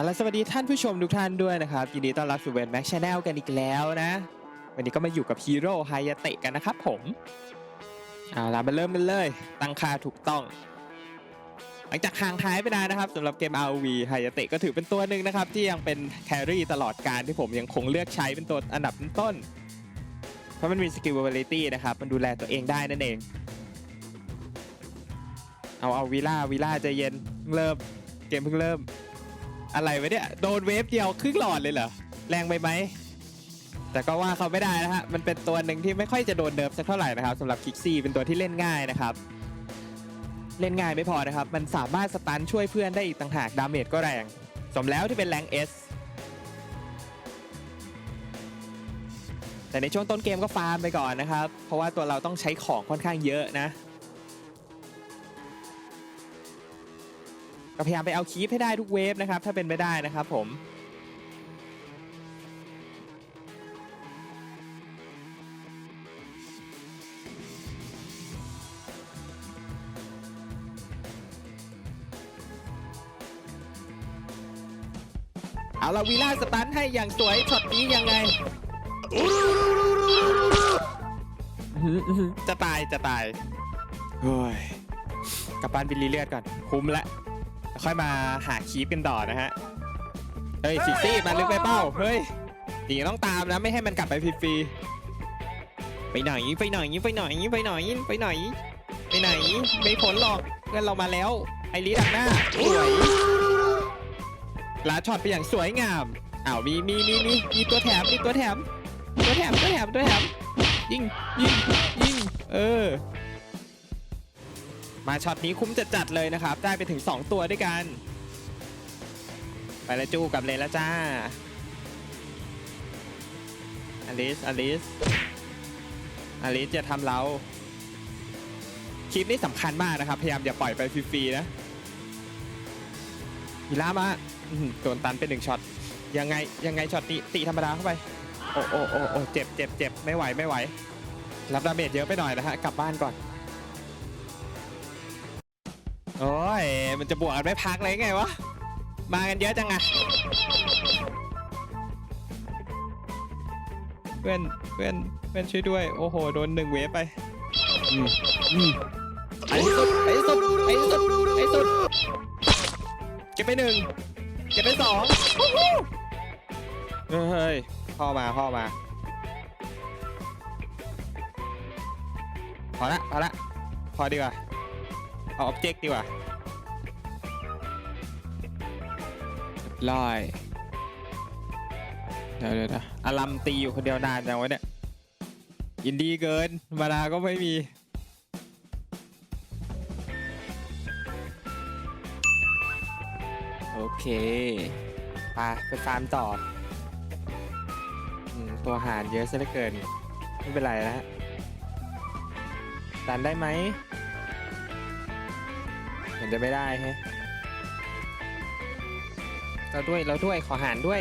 เอาละสวัสดีท่านผู้ชมทุกท่านด้วยนะครับยินดีต้อนรับสู่เวนแม็กชาแนลกันอีกแล้วนะ วันนี้ก็มาอยู่กับฮีโร่ไฮยาเตะกันนะครับผมเอาละมาเริ่มกันเลย ตั้งค่าถูกต้อง หลังจากห่างหายไปนานนะครับสำหรับเกม ROV ไฮยาเตะก็ถือเป็นตัวหนึ่งนะครับ ที่ยังเป็นแครี่ตลอดการที่ผมยังคงเลือกใช้เป็นตัวอันดับต้นๆเพราะมันมีสกิล ability นะครับมันดูแลตัวเองได้นั่นเอง เอาเอาวีล่าวีล่าใจเย็นเพิ่งเริ่มเกมเพิ่งเริ่ม อะไรวะเนี่ย โดนเวฟเดียวครึ่งหลอดเลยเหรอ แรงไปไหม แต่ก็ว่าเขาไม่ได้นะฮะ มันเป็นตัวหนึ่งที่ไม่ค่อยจะโดนเนิร์ฟสักเท่าไหร่นะครับสำหรับคิกซี่เป็นตัวที่เล่นง่ายนะครับ เล่นง่ายไม่พอนะครับ มันสามารถสตันช่วยเพื่อนได้อีกต่างหากดาเมจก็แรง สมแล้วที่เป็นแรงเอสแต่ในช่วงต้นเกมก็ฟาร์มไปก่อนนะครับ เพราะว่าตัวเราต้องใช้ของค่อนข้างเยอะนะ ก็พยายามไปเอาคีปให้ได้ทุกเวฟนะครับ ถ้าเป็นไปได้นะครับผมเอาละวีล่าสตันให้อย่างสวยช็อตนี้ยังไง จะตายจะตายเฮ้ยกลับบ้านบิลลีเลือดก่อน คุ้มละแล้ว ค่อยมาหาคีปกันต่อนะฮะ เฮ้ยซิซี่มันลึกไปเป้า เฮ้ยอย่างนี้ต้องตามนะไม่ให้มันกลับไปฟรีๆไปไหนไปไหนไปไหนไปไหนไปไหนไปไหนไม่ผลหรอกเพื่อนเรามาแล้ว ไอรีดักหน้าสวยลาช็อตไปอย่างสวยงามอ้าวมีมีมีมีมีตัวแถมมีตัวแถมตัวแถมตัวแถมตัวแถมยิงยิงยิงเออ มาช็อตนี้คุ้มจัดๆเลยนะครับ ได้ไปถึง 2 ตัวด้วยกัน ไปละจูกับเลนล้วจ้าอลิสอลิสอลิสจะทำเราคลิปนี้สำคัญมากนะครับ พยายามอย่าปล่อยไปฟรีๆนะมีล่ามาโดนตันเป็นหนึ่งช็อตยังไงยังไงช็อตนี้ตีธรรมดาเข้าไป โอ้โอ้โอ้เจ็บเจ็บเจ็บไม่ไหวไม่ไหว รับดาเมจเยอะไปหน่อยนะฮะกลับบ้านก่อน โอ้ย มันจะบวกกันไม่พักเลยไงวะ มากันเยอะจังอะเพื่อน เพื่อน เพื่อนช่วยด้วย โอ้โห โดนหนึ่งเวฟไปอืมอืมไอ้สุดไอ้สุดไอ้สุดไอ้สุดเก็บไปหนึ่งเก็บไปสองวู้ฮู้เฮ้ยพ่อมาพ่อมา พอละ พอละ พอดีกว่า เอาออบเจกต์ดีกว่าลอยเดี๋ยวเดี๋ยวนะอารัมตีอยู่คนเดียวนานจังวะเนี่ยยินดีเกิน มาดาก็ไม่มีโอเคไปไปฟาร์มต่อตัวหารเยอะซะเหลือเกิน ไม่เป็นไรแล้วตันได้ไหม จะไม่ได้แฮะเราด้วยเราด้วยขอหารด้วย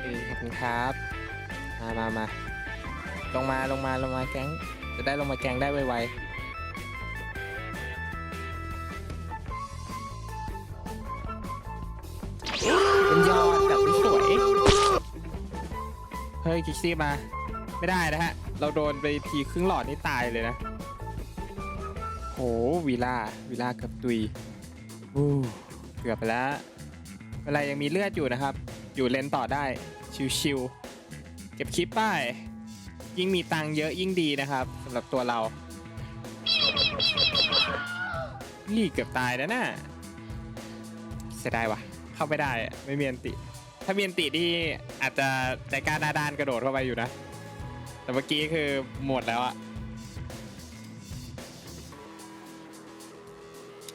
เออขอบคุณครับมามามาลงมาลงมาลงมาแก๊งจะได้ลงมาแก๊งได้ไวๆเป็นยอดแบบสวย เฮ้ยคิกซี่มา ไม่ได้นะฮะ เราโดนไปทีครึ่งหลอดนี่ตายเลยนะ วีล่าวีล่าเกือบตุยอู้เกือบไปแล้วเวลายังมีเลือดอยู่นะครับ อยู่เลนต่อได้ ชิวๆเก็บคลิปป้ายยิ่งมีตังค์เยอะยิ่งดีนะครับสำหรับตัวเรานี่เกือบตายแล้วนะเสียดายว่ะ เข้าไม่ได้อะไม่มีอันติ ถ้ามีอันตินี่อาจจะใจกล้าหน้าด้านกระโดดเข้าไปอยู่นะ แต่เมื่อกี้คือหมดแล้วอะ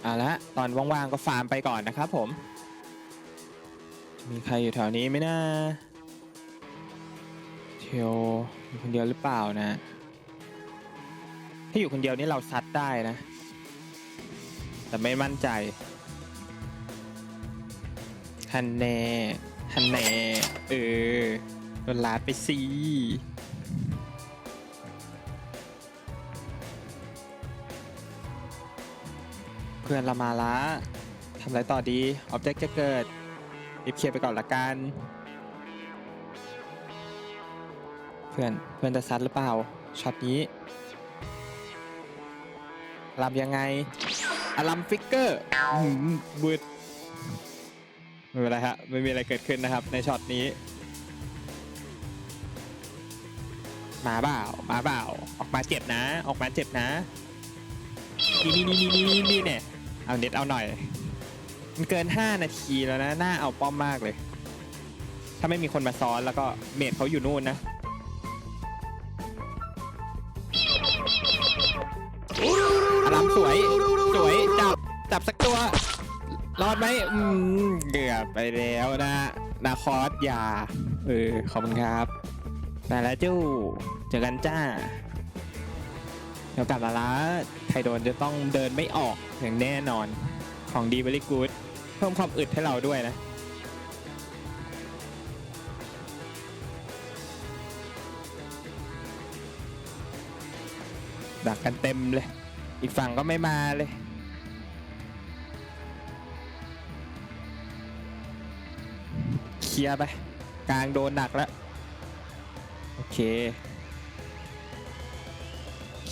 เอาละตอนว่างๆก็ฟาร์มไปก่อนนะครับผม มีใครอยู่แถวนี้ไหมนะเทียวอยู่คนเดียวหรือเปล่านะ ถ้าอยู่คนเดียวนี่เราซัดได้นะ แต่ไม่มั่นใจฮันแน่ฮันแน่เออโดนลาดไปสิ พื่อนเรามาละทำอะไรต่อดี ออบเจกต์จะเกิดรีบเคลียร์ไปก่อนละกัน เพื่อนเพื่อนจะซัดหรือเปล่า ช็อตนี้ลำยังไงอลัมฟิกเกอร์บืดไม่เป็นไรฮะ ไม่มีอะไรเกิดขึ้นนะครับ ในช็อตนี้ มาเปล่า มาเปล่า ออกมาเจ็บนะ ออกมาเจ็บนะ นี่นี่นี่นี่นี่นี่เนี่ย เอาเน็ตเอาหน่อย มันเกิน 5 นาทีแล้วนะหน่าเอาป้อมมากเลย ถ้าไม่มีคนมาซ้อนแล้วก็เมดเขาอยู่นู่นนะอลัมสวย สวย จับ จับสักตัว รอดไหมอืมเกือบไปแล้วนะ นาคอสยา เออ ขอบคุณครับได้แล้วจู้เจอกันจ้า เดี๋ยวกลับมาละไทโดนจะต้องเดินไม่ออกอย่างแน่นอนของดี very good เพิ่มความอึดให้เราด้วยนะดักกันเต็มเลย อีกฝั่งก็ไม่มาเลยเคลียร์ไป กลางโดนหนักแล้ว โอเค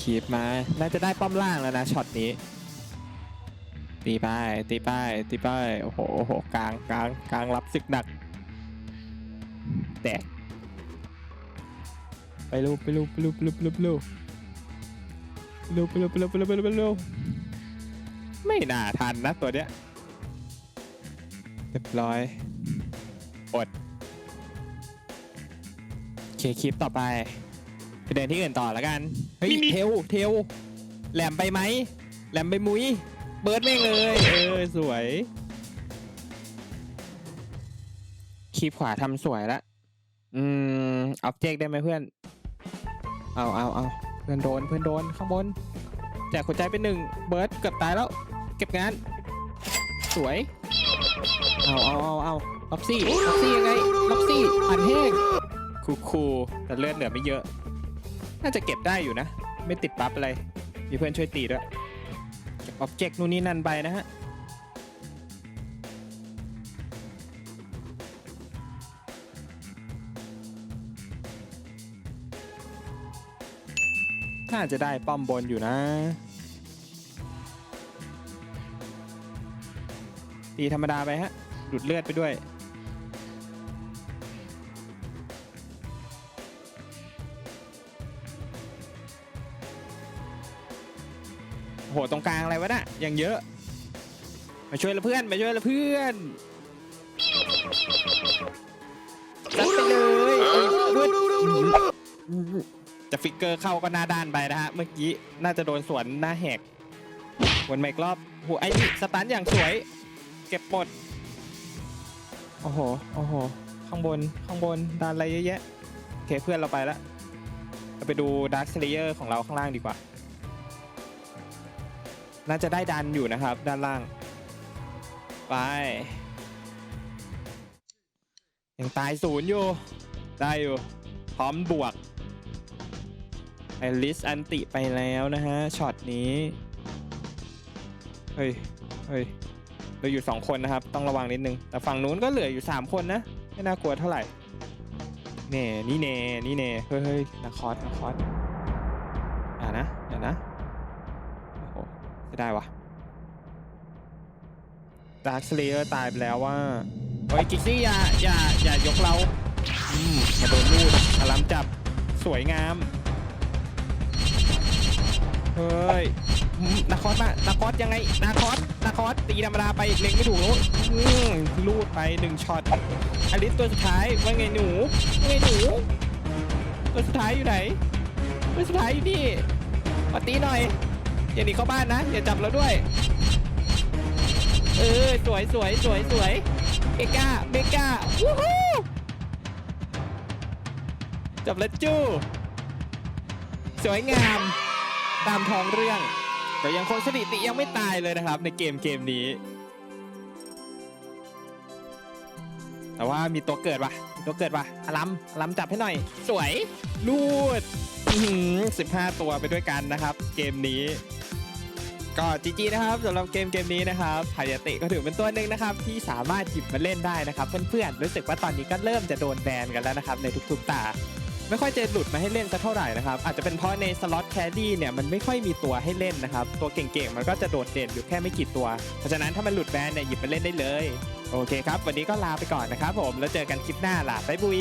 คีปมา น่าจะได้ป้อมล่างแล้วนะช็อตนี้ ตีป้ายตีป้ายตีป้ายโอ้โหโอ้โหกลางกลางกลางรับสึกหนัก แตก ไปลูกไปลูกไปลูกไปลูกไปลูกไปลูกลูกไปลูกไปลูกไปลูกไปลูกไปลูกไม่น่าทันนะตัวเนี้ยเรียบร้อยอดเคคลิปต่อไป ไปเดินที่อื่นต่อแล้วกันเฮ้ยเทลเทลแหลมไปไหมแหลมไปมุ้ยเบิร์ดแม่งเลยเออสวยคลิปขวาทำสวยละอืมออบเจกได้ไหมเพื่อน เอาเอาเอาเพื่อนโดนเพื่อนโดนข้างบนแจกหัวใจเป็นหนึ่งเบิร์ดเกือบตายแล้ว เก็บงาน สวย เอาเอาเอาเอาล็อกซี่ล็อกซี่ยังไงล็อกซี่อันแห้งคูคูแต่เลือดเหลือไม่เยอะ น่าจะเก็บได้อยู่นะ ไม่ติดปั๊บอะไร มีเพื่อนช่วยตีด้วยเก็บอ็อบเจกต์นู่นนี่นั่นไปนะฮะ น่าจะได้ป้อมบนอยู่นะ ตีธรรมดาไปฮะดูดเลือดไปด้วย หตรงกลางอะไรวะน่ะยังเยอะ มาช่วยละเพื่อนมาช่วยละเพื่อนจัดไปเลยเอ้ยมืดจะฟิกเกอร์เข้าก็หน้าด้านไปนะฮะ เมื่อกี้น่าจะโดนสวนหน้าแหกวนมาอีกรอบโหไอ้นี่สตันอย่างสวย เก็บหมด โอ้โห โอ้โห ข้างบน ข้างบนดันอะไรเยอะแยะ โอเคเพื่อนเราไปแล้วเราไปดูดาร์ค s เลเยอร์ของเราข้างล่างดีกว่า น่าจะได้ดันอยู่นะครับ ด้านล่าง ไป ยังตายศูนย์อยู่ ได้อยู่ พร้อมบวกไอลิสอันติไปแล้วนะฮะ ช็อตนี้ เฮ้ย เฮ้ยเราอยู่ 2 คนนะครับ ต้องระวังนิดนึง แต่ฝั่งนู้นก็เหลืออยู่ 3 คนนะ ไม่น่ากลัวเท่าไหร่ เน่ นี่เน่ นี่เน่ เฮ้ยเฮ้ยนาคอสนาคอส จะได้วะดาร์คสเลเยอร์ตายไปแล้วว่าเฮ้ยกิกซี่อย่าอย่าอย่ายกเราอืมมาโดนลูดอารามจับสวยงาม เฮ้ยนาคอสมานาคอสยังไงนาคอสนาคอสตีธรรมดาไปเล็งไม่ถูกล้วอืมลูดไปหนึ่งช็อตอลิสตัวสุดท้ายว่าไงหนูว่าไงหนู ตัวสุดท้ายอยู่ไหน ตัวสุดท้ายอยู่นี่มาตีหน่อย อย่าหนีเข้าบ้านนะ อย่าจับเราด้วย เออ สวยสวยสวยสวยเมกาเมกาวู้ฮู้จับแล้วจู้สวยงามตามท้องเรื่อง แต่ยังคงสถิติยังไม่ตายเลยนะครับ ในเกมเกมนี้ แต่ว่ามีตัวเกิดว่ะตัวเกิดว่ะอลัมอลัมจับให้หน่อย สวยลูดสิบห้าตัวไปด้วยกันนะครับ เกมนี้ ก็จีจีนะครับสำหรับเกมเกมนี้นะครับพายาตะก็ถือเป็นตัวหนึ่งนะครับที่สามารถหยิบมาเล่นได้นะครับเพื่อนๆรู้สึกว่าตอนนี้ก็เริ่มจะโดนแบนกันแล้วนะครับในทุกๆตา ไม่ค่อยจะหลุดมาให้เล่นสักเท่าไหร่นะครับอาจจะเป็นเพราะในสล็อตแคดี้เนี่ยมันไม่ค่อยมีตัวให้เล่นนะครับตัวเก่งๆมันก็จะโดดเด่นอยู่แค่ไม่กี่ตัว เพราะฉะนั้นถ้ามันหลุดแบนเนี่ยหยิบมาเล่นได้เลย โอเคครับ วันนี้ก็ลาไปก่อนนะครับผมแล้วเจอกันคลิปหน้าลาไปบุย